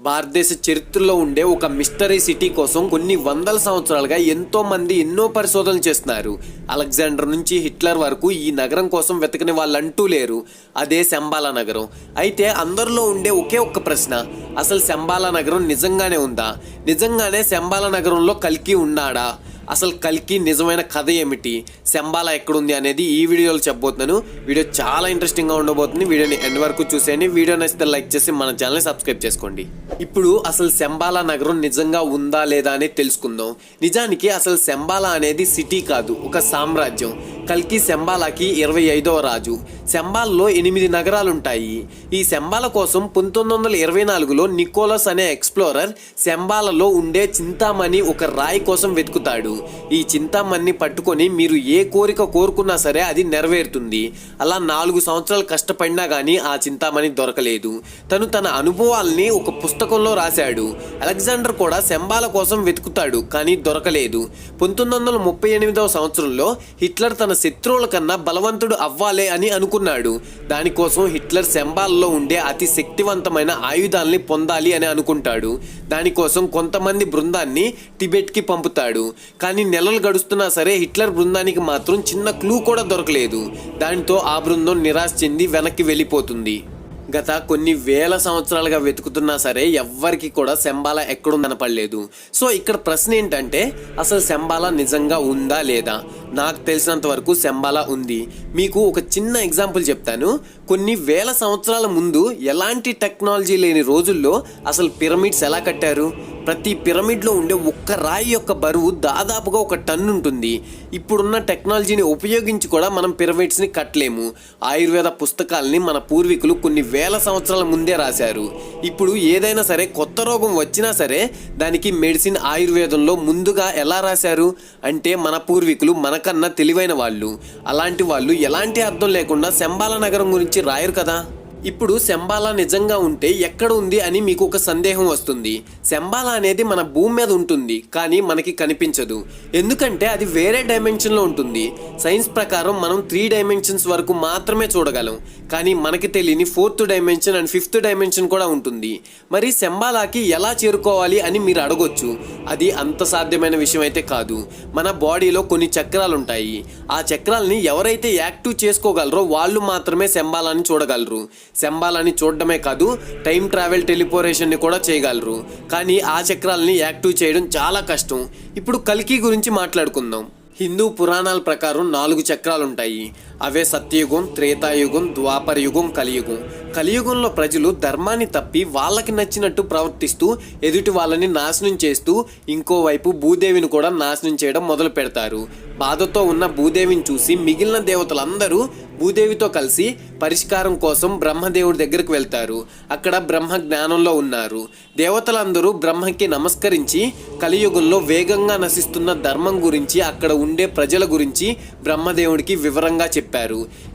భారతదేశ చరిత్రలో ఉండే ఒక మిస్టరీ సిటీ కోసం కొన్ని వందల సంవత్సరాలుగా ఎంతో మంది ఎన్నో పరిశోధనలు చేస్తున్నారు. అలెగ్జాండర్ నుంచి హిట్లర్ వరకు ఈ నగరం కోసం వెతకని వాళ్ళంటూ లేరు. అదే శంబాలా నగరం. అయితే అందరిలో ఉండే ఒకే ఒక్క ప్రశ్న అసలు శంబాలా నగరం నిజంగానే ఉందా? నిజంగానే శంబాలా నగరంలో కలికి ఉన్నాడా? అసలు కల్కి నిజమైన కథ ఏమిటి? శంబాల ఎక్కడుంది అనేది ఈ వీడియోలో చెప్పబోతున్నాను. వీడియో చాలా ఇంట్రెస్టింగ్గా ఉండబోతుంది. వీడియోని ఎండ్ వరకు చూసేయండి. వీడియో నచ్చితే లైక్ చేసి మన ఛానల్ని సబ్స్క్రైబ్ చేసుకోండి. ఇప్పుడు అసలు శంబాల నగరం నిజంగా ఉందా లేదా అనేది తెలుసుకుందాం. నిజానికి అసలు శంబాల అనేది సిటీ కాదు ఒక సామ్రాజ్యం. కల్కి శంబాలాకి ఇరవై ఐదవ రాజు. శంబాల్లో ఎనిమిది నగరాలు ఉంటాయి ఈ శంబాల కోసం పంతొమ్మిది వందల ఇరవై నాలుగులో నికోలస్ అనే ఎక్స్ప్లోరర్ శంబాలలో ఉండే చింతామణి ఒక రాయి కోసం వెతుకుతాడు. ఈ చింతామణిని పట్టుకొని మీరు ఏ కోరిక కోరుకున్నా సరే అది నెరవేరుతుంది. అలా నాలుగు సంవత్సరాలు కష్టపడినా కానీ ఆ చింతామణి దొరకలేదు. తను తన అనుభవాల్ని ఒక పుస్తకంలో రాశాడు. అలెగ్జాండర్ కూడా శంబాల కోసం వెతుకుతాడు కానీ దొరకలేదు. పంతొమ్మిది వందల ముప్పై ఎనిమిదవ సంవత్సరంలో హిట్లర్ తన శత్రువుల కన్నా బలవంతుడు అవ్వాలే అని అనుకున్నాడు. దానికోసం హిట్లర్ శంబాల్లో ఉండే అతి శక్తివంతమైన ఆయుధాల్ని పొందాలి అని అనుకుంటాడు. దానికోసం కొంతమంది బృందాన్ని టిబెట్కి పంపుతాడు. కానీ నెలలు గడుస్తున్నా సరే హిట్లర్ బృందానికి మాత్రం చిన్న క్లూ కూడా దొరకలేదు. దానితో ఆ బృందం నిరాశ చెంది వెనక్కి వెళ్ళిపోతుంది. గత కొన్ని వేల సంవత్సరాలుగా వెతుకుతున్నా సరే ఎవ్వరికి కూడా శంబాల ఎక్కడో కనపడలేదు. సో ఇక్కడ ప్రశ్న ఏంటంటే అసలు శంబాల నిజంగా ఉందా లేదా? నాకు తెలిసినంత వరకు శంబాల ఉంది. మీకు ఒక చిన్న ఎగ్జాంపుల్ చెప్తాను. కొన్ని వేల సంవత్సరాల ముందు ఎలాంటి టెక్నాలజీ లేని రోజుల్లో అసలు పిరమిడ్స్ ఎలా కట్టారు? ప్రతి పిరమిడ్లో ఉండే ఒక్క రాయి యొక్క బరువు దాదాపుగా ఒక టన్ను ఉంటుంది. ఇప్పుడున్న టెక్నాలజీని ఉపయోగించి కూడా మనం పిరమిడ్స్ని కట్టలేము. ఆయుర్వేద పుస్తకాలని మన పూర్వీకులు కొన్ని వేల సంవత్సరాల ముందే రాశారు. ఇప్పుడు ఏదైనా సరే కొత్త రోగం వచ్చినా సరే దానికి మెడిసిన్ ఆయుర్వేదంలో ముందుగా ఎలా రాశారు? అంటే మన పూర్వీకులు మనకన్నా తెలివైన వాళ్ళు. అలాంటి వాళ్ళు ఎలాంటి అర్థం లేకుండా శంబాల నగరం గురించి రాయరు కదా? ఇప్పుడు శంబాలా నిజంగా ఉంటే ఎక్కడ ఉంది అని మీకు ఒక సందేహం వస్తుంది. శంబాలా అనేది మన భూమి మీద ఉంటుంది కానీ మనకి కనిపించదు. ఎందుకంటే అది వేరే డైమెన్షన్లో ఉంటుంది. సైన్స్ ప్రకారం మనం త్రీ డైమెన్షన్స్ వరకు మాత్రమే చూడగలం. కానీ మనకి తెలియని fourth dimension and fifth dimension కూడా ఉంటుంది. మరి శంబాలాకి ఎలా చేరుకోవాలి అని మీరు అడగొచ్చు. అది అంత సాధ్యమైన విషయం అయితే కాదు. మన బాడీలో కొన్ని చక్రాలు ఉంటాయి ఆ చక్రాలని ఎవరైతే యాక్టివ్ చేసుకోగలరో వాళ్ళు మాత్రమే శంబాలాని చూడగలరు. శంబాలని చూడడమే కాదు టైం ట్రావెల్ టెలిపోరేషన్ని కూడా చేయగలరు. కానీ ఆ చక్రాలని యాక్టివ్ చేయడం చాలా కష్టం. ఇప్పుడు కల్కి గురించి మాట్లాడుకుందాం. హిందూ పురాణాల ప్రకారం నాలుగు చక్రాలు ఉంటాయి అవే సత్యయుగం త్రేతాయుగం ద్వాపరయుగం కలియుగం. కలియుగంలో ప్రజలు ధర్మాన్ని తప్పి వాళ్ళకి నచ్చినట్టు ప్రవర్తిస్తూ ఎదుటి వాళ్ళని నాశనం చేస్తూ ఇంకోవైపు భూదేవిని కూడా నాశనం చేయడం మొదలు పెడతారు. బాధతో ఉన్న భూదేవిని చూసి మిగిలిన దేవతలందరూ భూదేవితో కలిసి పరిష్కారం కోసం బ్రహ్మదేవుడి దగ్గరికి వెళ్తారు. అక్కడ బ్రహ్మ జ్ఞానంలో ఉన్నారు. దేవతలందరూ బ్రహ్మకి నమస్కరించి కలియుగంలో వేగంగా నశిస్తున్న ధర్మం గురించి అక్కడ ఉండే ప్రజల గురించి బ్రహ్మదేవుడికి వివరంగా చెప్పారు.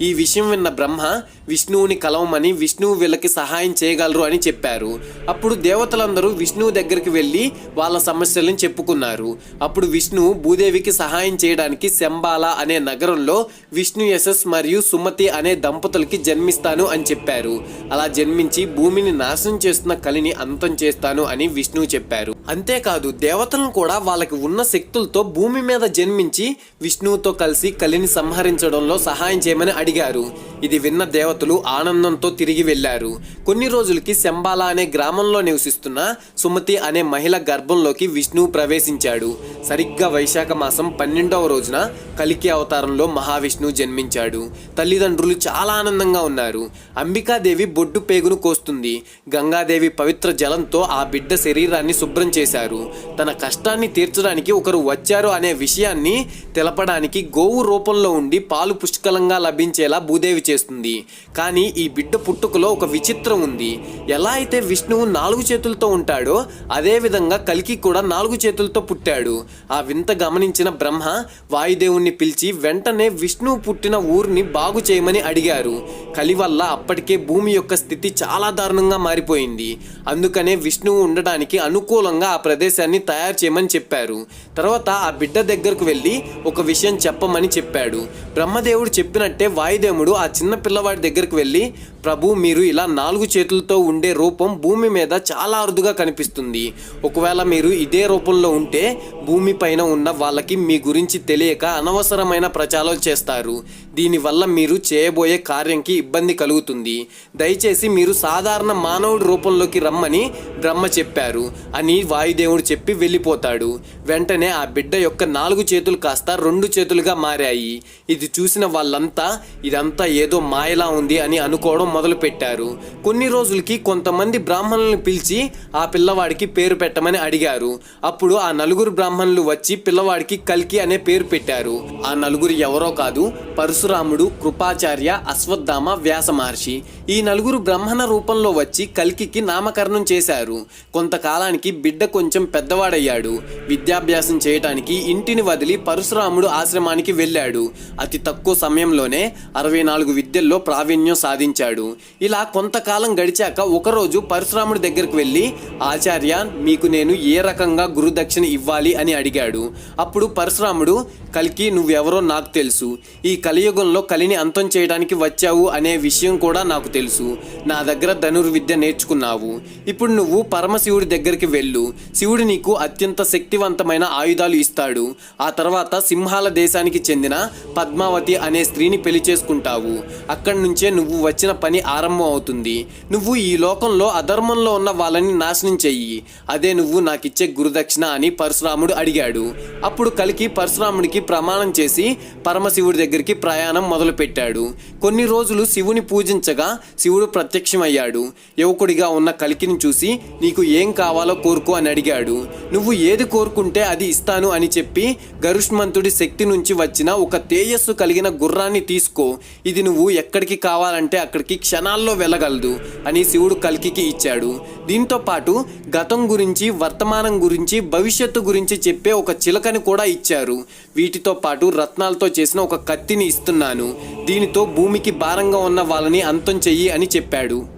ఈ విషయం విన్న బ్రహ్మ విష్ణువుని కలవమని విష్ణువు వీళ్ళకి సహాయం చేయగలరు అని చెప్పారు. అప్పుడు దేవతలందరూ విష్ణువు దగ్గరికి వెళ్ళి వాళ్ళ సమస్యలను చెప్పుకున్నారు. అప్పుడు విష్ణువు భూదేవికి సహాయం చేయడానికి శంబాల అనే నగరంలో విష్ణు యశస్ మరియు సుమతి అనే దంపతులకి జన్మిస్తాను అని చెప్పారు. అలా జన్మించి భూమిని నాశనం చేస్తున్న కలిని అంతం చేస్తాను అని విష్ణువు చెప్పారు. అంతేకాదు దేవతలను కూడా వాళ్ళకి ఉన్న శక్తులతో భూమి మీద జన్మించి విష్ణువుతో కలిసి కలిని సంహరించడంలో సహాయం సహాయం చేయమని అడిగారు. ఇది విన్న దేవతలు ఆనందంతో తిరిగి వెళ్ళారు. కొన్ని రోజులకి శంబాల అనే గ్రామంలో నివసిస్తున్న సుమతి అనే మహిళ గర్భంలోకి విష్ణువు ప్రవేశించాడు. సరిగ్గా వైశాఖ మాసం పన్నెండవ రోజున కలికి అవతారంలో మహావిష్ణువు జన్మించాడు. తల్లిదండ్రులు చాలా ఆనందంగా ఉన్నారు. అంబికాదేవి బొడ్డు పేగును కోస్తుంది. గంగాదేవి పవిత్ర జలంతో ఆ బిడ్డ శరీరాన్ని శుభ్రం చేశారు. తన కష్టాన్ని తీర్చడానికి ఒకరు వచ్చారు అనే విషయాన్ని తెలపడానికి గోవు రూపంలో ఉండి పాలు పుష్కలంగా లభించేలా భూదేవి చేస్తుంది. కానీ ఈ బిడ్డ పుట్టుకలో ఒక విచిత్రం ఉంది. ఎలా అయితే విష్ణువు నాలుగు చేతులతో ఉంటాడో అదేవిధంగా కలికి కూడా నాలుగు చేతులతో పుట్టాడు. ఆ వింత గమనించిన బ్రహ్మ వాయుదేవుణ్ణి పిలిచి వెంటనే విష్ణువు పుట్టిన ఊరిని బాగు చేయమని అడిగారు. కలి వల్ల అప్పటికే భూమి యొక్క స్థితి చాలా దారుణంగా మారిపోయింది. అందుకనే విష్ణువు ఉండడానికి అనుకూలంగా ఆ ప్రదేశాన్ని తయారు చేయమని చెప్పారు. తర్వాత ఆ బిడ్డ దగ్గరకు వెళ్ళి ఒక విషయం చెప్పమని చెప్పాడు. బ్రహ్మదేవుడు చెప్పినట్టే వాయుదేవుడు ఆ చిన్న పిల్లవాడి దగ్గరికి వెళ్ళి ప్రభు మీరు ఇలా నాలుగు చేతులతో ఉండే రూపం భూమి మీద చాలా అరుదుగా కనిపిస్తుంది. ఒకవేళ మీరు ఇదే రూపంలో ఉంటే భూమి పైన ఉన్న వాళ్ళకి మీ గురించి తెలియక అనవసరమైన ప్రచారాలు చేస్తారు. దీనివల్ల మీరు చేయబోయే కార్యంకి ఇబ్బంది కలుగుతుంది. దయచేసి మీరు సాధారణ మానవుడి రూపంలోకి రమ్మని బ్రహ్మ చెప్పారు అని వాయుదేవుడు చెప్పి వెళ్ళిపోతాడు. వెంటనే ఆ బిడ్డ యొక్క నాలుగు చేతులు కాస్త రెండు చేతులుగా మారాయి. ఇది చూసిన వాళ్ళంతా ఇదంతా ఏదో మాయలా ఉంది అని అనుకోవడం మొదలు పెట్టారు కొన్ని రోజులకి కొంతమంది బ్రాహ్మణులను పిలిచి ఆ పిల్లవాడికి పేరు పెట్టమని అడిగారు. అప్పుడు ఆ నలుగురు బ్రాహ్మణులు వచ్చి పిల్లవాడికి కల్కి అనే పేరు పెట్టారు. ఆ నలుగురు ఎవరో కాదు పరశురాముడు కృపాచార్య అశ్వత్థామ వ్యాస మహర్షి ఈ నలుగురు బ్రహ్మణ రూపంలో వచ్చి కల్కికి నామకరణం చేశారు. కొంతకాలానికి బిడ్డ కొంచెం పెద్దవాడయ్యాడు. విద్యాభ్యాసం చేయటానికి ఇంటిని వదిలి పరశురాముడు ఆశ్రమానికి వెళ్ళాడు. అతి తక్కువ సమయంలోనే అరవై నాలుగు విద్యల్లో ప్రావీణ్యం సాధించాడు. ఇలా కొంతకాలం గడిచాక ఒకరోజు పరశురాముడి దగ్గరికి వెళ్ళి ఆచార్య మీకు నేను ఏ రకంగా గురుదక్షిణ ఇవ్వాలి? అని అడిగాడు. అప్పుడు పరశురాముడు కల్కి నువ్వెవరో నాకు తెలుసు. ఈ కలియుగంలో కలిని అంతం చేయడానికి వచ్చావు అనే విషయం కూడా నాకు తెలుసు. నా దగ్గర ధనుర్విద్య నేర్చుకున్నావు. ఇప్పుడు నువ్వు పరమశివుడి దగ్గరికి వెళ్ళు. శివుడు నీకు అత్యంత శక్తివంతమైన ఆయుధాలు ఇస్తాడు. ఆ తర్వాత సింహాల దేశానికి చెందిన పద్మావతి అనే స్త్రీని పెళ్ళి చేసుకుంటావు. అక్కడి నుంచే నువ్వు వచ్చిన పని ఆరంభం అవుతుంది. నువ్వు ఈ లోకంలో అధర్మంలో ఉన్న వాళ్ళని నాశనం చెయ్యి. అదే నువ్వు నాకిచ్చే గురుదక్షిణ అని పరశురాముడు అడిగాడు. అప్పుడు కలికి పరశురాముడికి ప్రమాణం చేసి పరమశివుడి దగ్గరికి ప్రయాణం మొదలుపెట్టాడు. కొన్ని రోజులు శివుని పూజించగా శివుడు ప్రత్యక్షమయ్యాడు. యువకుడిగా ఉన్న కలికిని చూసి నీకు ఏం కావాలో కోరుకో అని అడిగాడు. నువ్వు ఏది కోరుకుంటే అది ఇస్తాను అని చెప్పి గరుష్మంతుడి శక్తి నుంచి వచ్చిన ఒక తేజస్సు కలిగిన గుర్రాన్ని తీసుకో. ఇది నువ్వు ఎక్కడికి కావాలంటే అక్కడికి క్షణాల్లో వెళ్ళగలదు అని శివుడు కలికికి ఇచ్చాడు. దీంతో పాటు గతం గురించి వర్తమానం గురించి భవిష్యత్తు గురించి చెప్పే ఒక చిలకని కూడా ఇచ్చారు. వీటితో పాటు రత్నాలతో చేసిన ఒక కత్తిని చేస్తున్నాను. దీనితో భూమికి భారంగా ఉన్న వాళ్ళని అంతం చెయ్యి అని చెప్పాడు.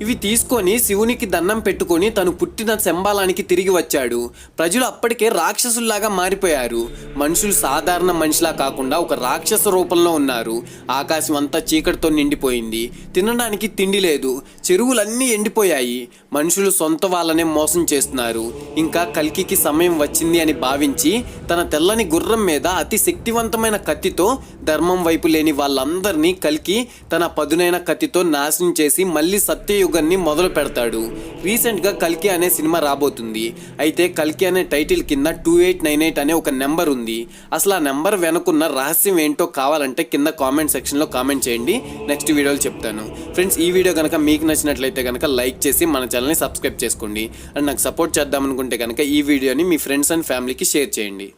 ఇవి తీసుకొని శివునికి దండం పెట్టుకొని తను పుట్టిన శంబాలానికి తిరిగి వచ్చాడు. ప్రజలు అప్పటికే రాక్షసుల్లాగా మారిపోయారు. మనుషులు సాధారణ మనిషిలా కాకుండా ఒక రాక్షస రూపంలో ఉన్నారు. ఆకాశం అంతా చీకటితో నిండిపోయింది. తినడానికి తిండి లేదు. చెరువులన్నీ ఎండిపోయాయి. మనుషులు సొంత వాళ్ళనే మోసం చేస్తున్నారు. ఇంకా కల్కికి సమయం వచ్చింది అని భావించి తన తెల్లని గుర్రం మీద అతి శక్తివంతమైన కత్తితో ధర్మం వైపు లేని వాళ్ళందరినీ కల్కి తన పదునైన కత్తితో నాశనం చేసి మళ్ళీ సత్యయుగాన్ని మొదలు పెడతాడు. రీసెంట్గా కల్కి అనే సినిమా రాబోతుంది. అయితే కల్కి అనే టైటిల్ కింద టూ ఎయిట్ నైన్ ఎయిట్ అనే ఒక నెంబర్ ఉంది. అసలు ఆ నెంబర్ వెనుకున్న రహస్యం ఏంటో కావాలంటే కింద కామెంట్ సెక్షన్లో కామెంట్ చేయండి. నెక్స్ట్ వీడియోలో చెప్తాను. ఫ్రెండ్స్ ఈ వీడియో కనుక మీకు నచ్చినట్లయితే కనుక లైక్ చేసి మన ఛానల్ని సబ్స్క్రైబ్ చేసుకోండి. అండ్ నాకు సపోర్ట్ చేద్దామనుకుంటే కనుక ఈ వీడియోని మీ ఫ్రెండ్స్ అండ్ ఫ్యామిలీకి షేర్ చేయండి.